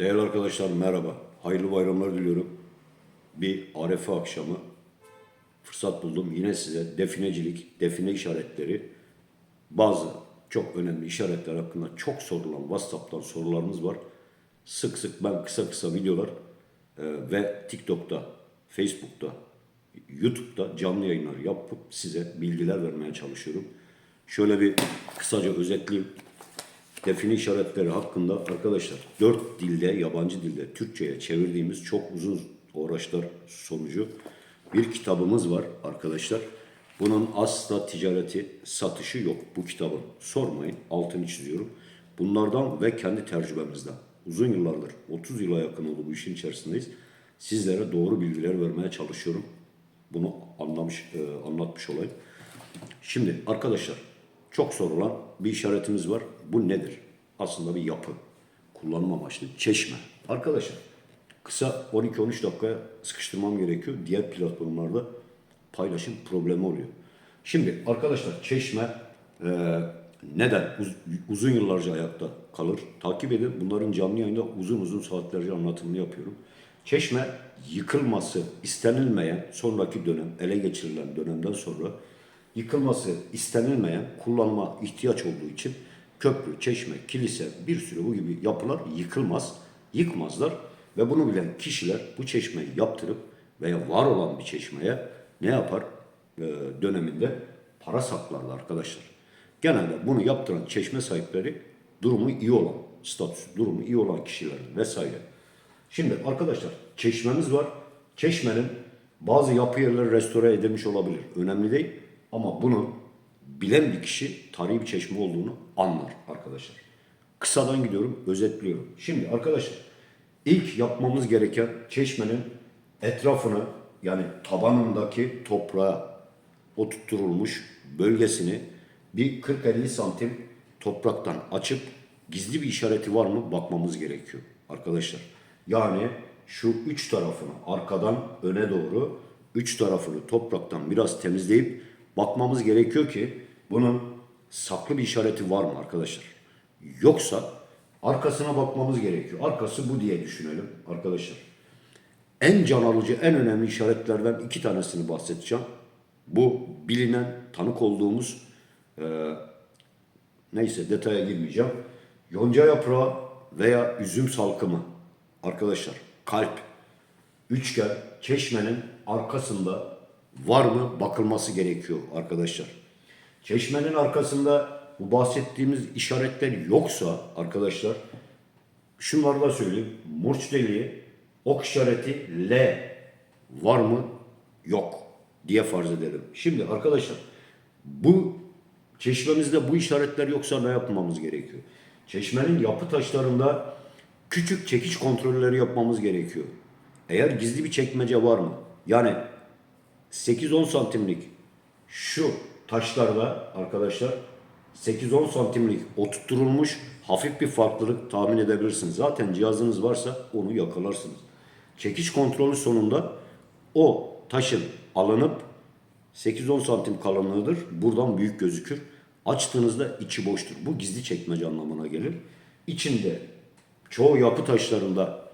Değerli arkadaşlar merhaba. Hayırlı bayramlar diliyorum. Bir arefe akşamı fırsat buldum. Yine size definecilik, define işaretleri, bazı çok önemli işaretler hakkında çok sorulan WhatsApp'tan sorularınız var. Sık sık ben kısa kısa videolar e, ve TikTok'ta, Facebook'ta, YouTube'da canlı yayınlar yapıp size bilgiler vermeye çalışıyorum. Şöyle bir kısaca özetleyeyim. Define işaretleri hakkında arkadaşlar dört dilde, yabancı dilde Türkçe'ye çevirdiğimiz çok uzun uğraşlar sonucu bir kitabımız var arkadaşlar. Bunun asla ticareti, satışı yok bu kitabın. Sormayın, altını çiziyorum. Bunlardan ve kendi tecrübemizden uzun yıllardır, 30 yıla yakın oldu bu işin içerisindeyiz. Sizlere doğru bilgiler vermeye çalışıyorum. Bunu anlamış, e, anlatmış olayım. Şimdi arkadaşlar çok sorulan bir işaretimiz var. Bu nedir? Aslında bir yapı. Kullanım amaçlı çeşme. Arkadaşlar kısa 12-13 dakikaya sıkıştırmam gerekiyor. Diğer platformlarda paylaşım problemi oluyor. Şimdi arkadaşlar çeşme e, neden Uz- uzun yıllarca ayakta kalır? Takip edin. Bunların canlı yayında uzun uzun saatlerce anlatımını yapıyorum. Çeşme yıkılması istenilmeyen sonraki dönem, ele geçirilen dönemden sonra yıkılması istenilmeyen kullanma ihtiyaç olduğu için köprü, çeşme, kilise bir sürü bu gibi yapılar yıkılmaz, yıkmazlar ve bunu bilen kişiler bu çeşmeyi yaptırıp veya var olan bir çeşmeye ne yapar? Ee, döneminde para saklarlar arkadaşlar. Genelde bunu yaptıran çeşme sahipleri durumu iyi olan, statüsü, durumu iyi olan kişiler vesaire. Şimdi arkadaşlar çeşmemiz var. Çeşmenin bazı yapı yerleri restore edilmiş olabilir. Önemli değil. Ama bunu bilen bir kişi tarihi bir çeşme olduğunu anlar arkadaşlar. Kısadan gidiyorum, özetliyorum. Şimdi arkadaşlar ilk yapmamız gereken çeşmenin etrafını yani tabanındaki toprağa oturtulmuş bölgesini bir 40-50 santim topraktan açıp gizli bir işareti var mı bakmamız gerekiyor arkadaşlar. Yani şu üç tarafını arkadan öne doğru üç tarafını topraktan biraz temizleyip bakmamız gerekiyor ki bunun saklı bir işareti var mı arkadaşlar? Yoksa arkasına bakmamız gerekiyor. Arkası bu diye düşünelim arkadaşlar. En can alıcı, en önemli işaretlerden iki tanesini bahsedeceğim. Bu bilinen, tanık olduğumuz e, neyse detaya girmeyeceğim. Yonca yaprağı veya üzüm salkımı arkadaşlar kalp, üçgen, çeşmenin arkasında var mı bakılması gerekiyor arkadaşlar. Çeşmenin arkasında bu bahsettiğimiz işaretler yoksa arkadaşlar şunları da söyleyeyim. Murç deliği, ok işareti L var mı? Yok diye farz edelim. Şimdi arkadaşlar bu çeşmemizde bu işaretler yoksa ne yapmamız gerekiyor? Çeşmenin yapı taşlarında küçük çekiç kontrolleri yapmamız gerekiyor. Eğer gizli bir çekmece var mı? Yani 8-10 santimlik şu taşlarda arkadaşlar 8-10 santimlik oturtulmuş hafif bir farklılık tahmin edebilirsiniz. Zaten cihazınız varsa onu yakalarsınız. Çekiş kontrolü sonunda o taşın alınıp 8-10 santim kalınlığıdır. Buradan büyük gözükür. Açtığınızda içi boştur. Bu gizli çekmece anlamına gelir. İçinde çoğu yapı taşlarında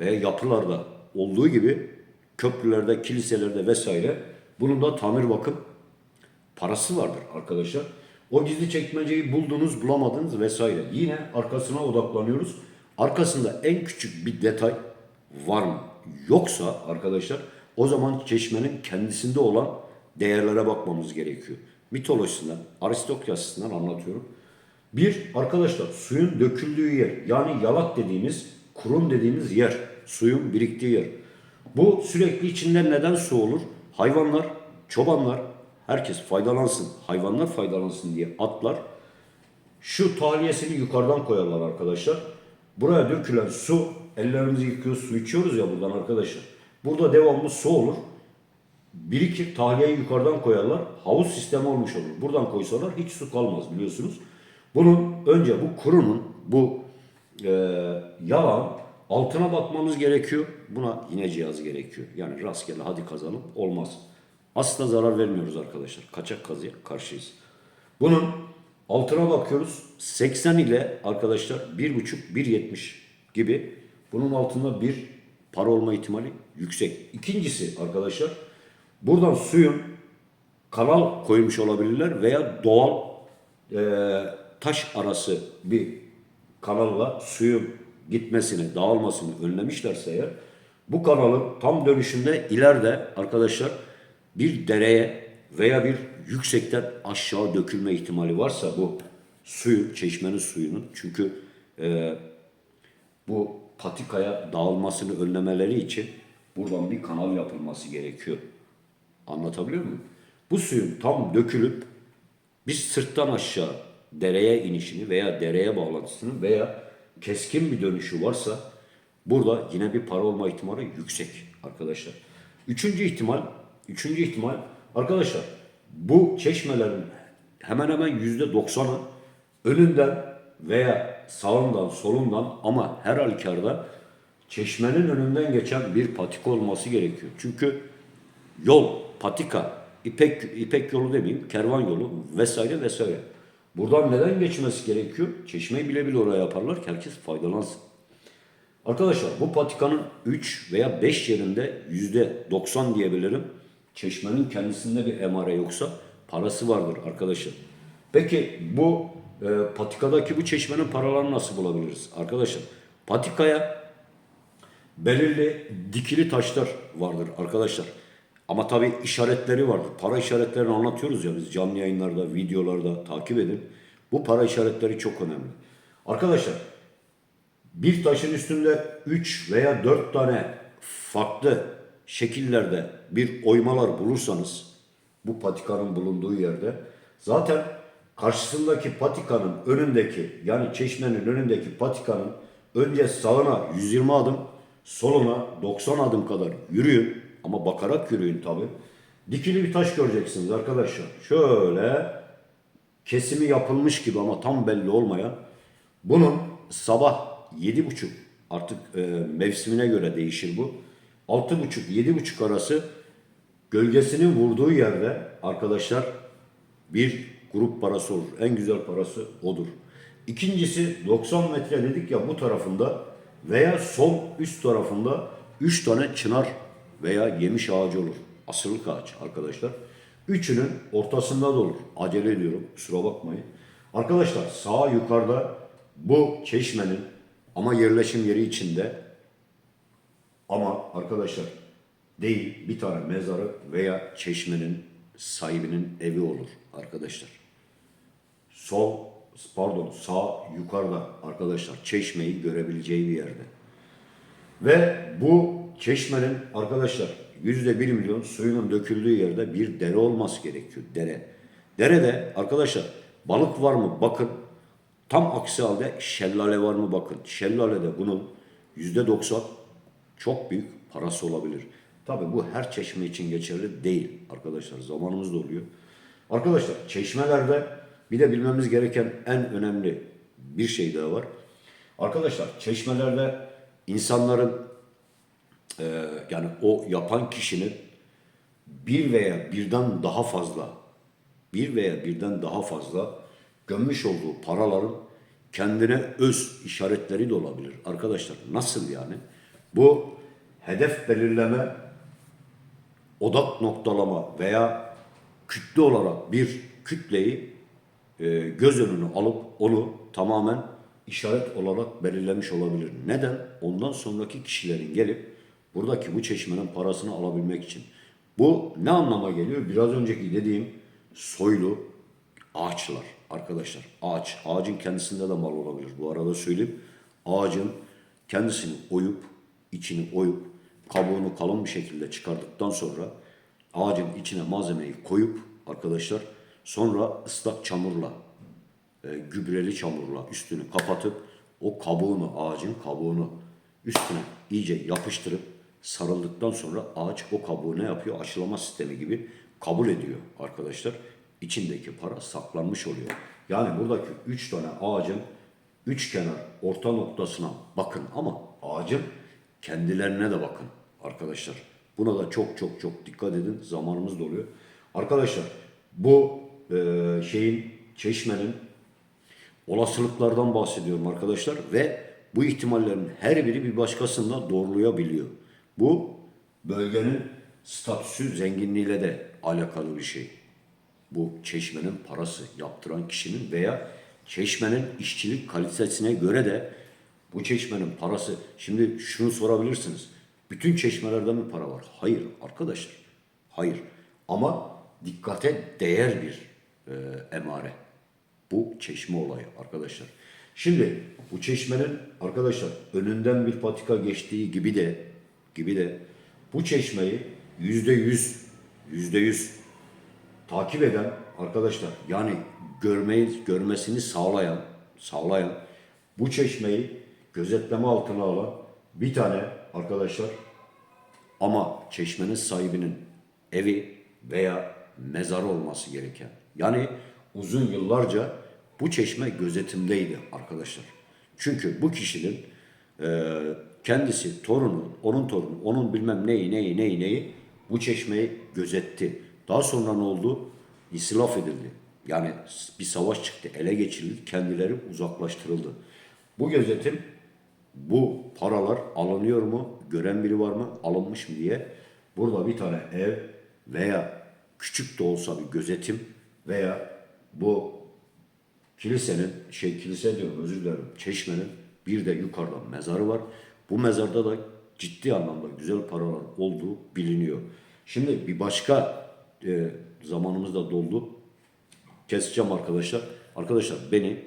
veya yapılarda olduğu gibi köprülerde, kiliselerde vesaire bunun da tamir bakım parası vardır arkadaşlar. O gizli çekmeceyi buldunuz, bulamadınız vesaire. Yine arkasına odaklanıyoruz. Arkasında en küçük bir detay var mı? Yoksa arkadaşlar o zaman çeşmenin kendisinde olan değerlere bakmamız gerekiyor. Mitolojisinden, aristokrasisinden anlatıyorum. Bir, arkadaşlar suyun döküldüğü yer yani yalak dediğimiz, kurum dediğimiz yer, suyun biriktiği yer. Bu sürekli içinde neden su olur? Hayvanlar, çobanlar, herkes faydalansın, hayvanlar faydalansın diye atlar. Şu tahliyesini yukarıdan koyarlar arkadaşlar. Buraya dökülen su, ellerimizi yıkıyoruz, su içiyoruz ya buradan arkadaşlar. Burada devamlı su olur. Birikir, tahliyeyi yukarıdan koyarlar. Havuz sistemi olmuş olur. Buradan koysalar hiç su kalmaz biliyorsunuz. Bunun önce bu kurunun, bu e, yalan altına bakmamız gerekiyor. Buna yine cihaz gerekiyor. Yani rastgele hadi kazalım olmaz. Asla zarar vermiyoruz arkadaşlar. Kaçak kazıya karşıyız. Bunun altına bakıyoruz. 80 ile arkadaşlar 1.5-1.70 gibi Bunun altında bir para olma ihtimali yüksek. İkincisi arkadaşlar buradan suyun kanal koymuş olabilirler veya doğal e, taş arası bir kanalla suyun gitmesini, dağılmasını önlemişlerse eğer bu kanalın tam dönüşünde ileride arkadaşlar bir dereye veya bir yüksekten aşağı dökülme ihtimali varsa bu suyun, çeşmenin suyunun çünkü e, bu patikaya dağılmasını önlemeleri için buradan bir kanal yapılması gerekiyor. Anlatabiliyor muyum? Bu suyun tam dökülüp biz sırttan aşağı dereye inişini veya dereye bağlantısını veya keskin bir dönüşü varsa burada yine bir para olma ihtimali yüksek arkadaşlar. Üçüncü ihtimal, üçüncü ihtimal arkadaşlar bu çeşmelerin hemen hemen yüzde doksanı önünden veya sağından solundan ama her halükarda çeşmenin önünden geçen bir patika olması gerekiyor. Çünkü yol, patika, ipek ipek yolu demeyeyim, kervan yolu vesaire vesaire. Buradan neden geçmesi gerekiyor? Çeşmeyi bile bile oraya yaparlar ki herkes faydalansın. Arkadaşlar bu patikanın 3 veya 5 yerinde yüzde 90 diyebilirim. Çeşmenin kendisinde bir emare yoksa parası vardır arkadaşlar. Peki bu e, patikadaki bu çeşmenin paralarını nasıl bulabiliriz? Arkadaşlar patikaya belirli dikili taşlar vardır arkadaşlar. Ama tabi işaretleri vardır. Para işaretlerini anlatıyoruz ya biz canlı yayınlarda, videolarda takip edin. Bu para işaretleri çok önemli. Arkadaşlar bir taşın üstünde 3 veya 4 tane farklı şekillerde bir oymalar bulursanız bu patikanın bulunduğu yerde zaten karşısındaki patikanın önündeki yani çeşmenin önündeki patikanın önce sağına 120 adım soluna 90 adım kadar yürüyün ama bakarak yürüyün tabi. Dikili bir taş göreceksiniz arkadaşlar. Şöyle kesimi yapılmış gibi ama tam belli olmayan bunun sabah yedi buçuk artık e, mevsimine göre değişir bu. Altı buçuk yedi buçuk arası gölgesinin vurduğu yerde arkadaşlar bir grup parası olur. En güzel parası odur. İkincisi 90 metre dedik ya bu tarafında veya sol üst tarafında 3 tane çınar veya yemiş ağacı olur. Asırlık ağaç arkadaşlar. Üçünün ortasında da olur. Acele ediyorum kusura bakmayın. Arkadaşlar sağ yukarıda bu çeşmenin ama yerleşim yeri içinde ama arkadaşlar değil bir tane mezarı veya çeşmenin sahibinin evi olur arkadaşlar. Sol pardon sağ yukarıda arkadaşlar çeşmeyi görebileceği bir yerde. Ve bu çeşmenin arkadaşlar yüzde bir milyon suyunun döküldüğü yerde bir dere olması gerekiyor. Dere. Derede arkadaşlar balık var mı? Bakın. Tam aksi halde şelale var mı? Bakın. Şelalede bunun yüzde doksan çok büyük parası olabilir. Tabi bu her çeşme için geçerli değil arkadaşlar. Zamanımız da oluyor. Arkadaşlar çeşmelerde bir de bilmemiz gereken en önemli bir şey daha var. Arkadaşlar çeşmelerde insanların e, yani o yapan kişinin bir veya birden daha fazla bir veya birden daha fazla gömmüş olduğu paraların kendine öz işaretleri de olabilir. Arkadaşlar nasıl yani? Bu hedef belirleme, odak noktalama veya kütle olarak bir kütleyi e, göz önüne alıp onu tamamen işaret olarak belirlemiş olabilir. Neden? Ondan sonraki kişilerin gelip buradaki bu çeşmenin parasını alabilmek için. Bu ne anlama geliyor? Biraz önceki dediğim soylu ağaçlar arkadaşlar. Ağaç. Ağacın kendisinde de mal olabilir. Bu arada söyleyeyim. Ağacın kendisini oyup, içini oyup, kabuğunu kalın bir şekilde çıkardıktan sonra ağacın içine malzemeyi koyup arkadaşlar sonra ıslak çamurla e, gübreli çamurla üstünü kapatıp o kabuğunu ağacın kabuğunu üstüne iyice yapıştırıp sarıldıktan sonra ağaç o kabuğu ne yapıyor? Aşılama sistemi gibi kabul ediyor arkadaşlar. İçindeki para saklanmış oluyor. Yani buradaki üç tane ağacın üç kenar orta noktasına bakın ama ağacın kendilerine de bakın arkadaşlar. Buna da çok çok çok dikkat edin. Zamanımız doluyor. Arkadaşlar bu e, şeyin çeşmenin olasılıklardan bahsediyorum arkadaşlar ve bu ihtimallerin her biri bir başkasında doğrulayabiliyor. Bu bölgenin statüsü, zenginliğiyle de alakalı bir şey. Bu çeşmenin parası yaptıran kişinin veya çeşmenin işçilik kalitesine göre de bu çeşmenin parası. Şimdi şunu sorabilirsiniz. Bütün çeşmelerde mi para var? Hayır arkadaşlar. Hayır. Ama dikkate değer bir e, emare. Bu çeşme olayı arkadaşlar. Şimdi bu çeşmenin arkadaşlar önünden bir patika geçtiği gibi de gibi de bu çeşmeyi yüzde yüz yüzde yüz takip eden arkadaşlar yani görmeyi görmesini sağlayan sağlayan bu çeşmeyi gözetleme altına alan bir tane arkadaşlar ama çeşmenin sahibinin evi veya mezarı olması gereken. Yani uzun yıllarca bu çeşme gözetimdeydi arkadaşlar. Çünkü bu kişinin e, kendisi, torunu, onun torunu, onun bilmem neyi, neyi, neyi, neyi bu çeşmeyi gözetti. Daha sonra ne oldu? İsilaf edildi. Yani bir savaş çıktı, ele geçirildi, kendileri uzaklaştırıldı. Bu gözetim bu paralar alınıyor mu, gören biri var mı, alınmış mı diye burada bir tane ev veya küçük de olsa bir gözetim veya bu kilisenin, şey kilise diyorum özür dilerim, çeşmenin bir de yukarıda mezarı var. Bu mezarda da ciddi anlamda güzel paralar olduğu biliniyor. Şimdi bir başka e, zamanımız da doldu. Keseceğim arkadaşlar. Arkadaşlar beni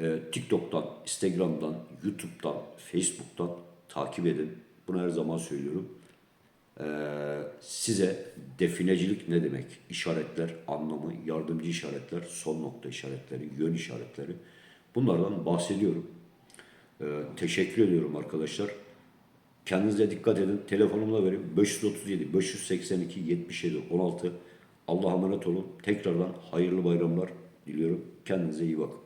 e, TikTok'tan, Instagram'dan, YouTube'dan, Facebook'tan takip edin. Bunu her zaman söylüyorum. E, size definecilik ne demek? İşaretler, anlamı, yardımcı işaretler, son nokta işaretleri, yön işaretleri. Bunlardan bahsediyorum. E, teşekkür ediyorum arkadaşlar. Kendinize dikkat edin. Telefonumu da vereyim. 537 582 77 16. Allah'a emanet olun. Tekrardan hayırlı bayramlar diliyorum. Kendinize iyi bakın.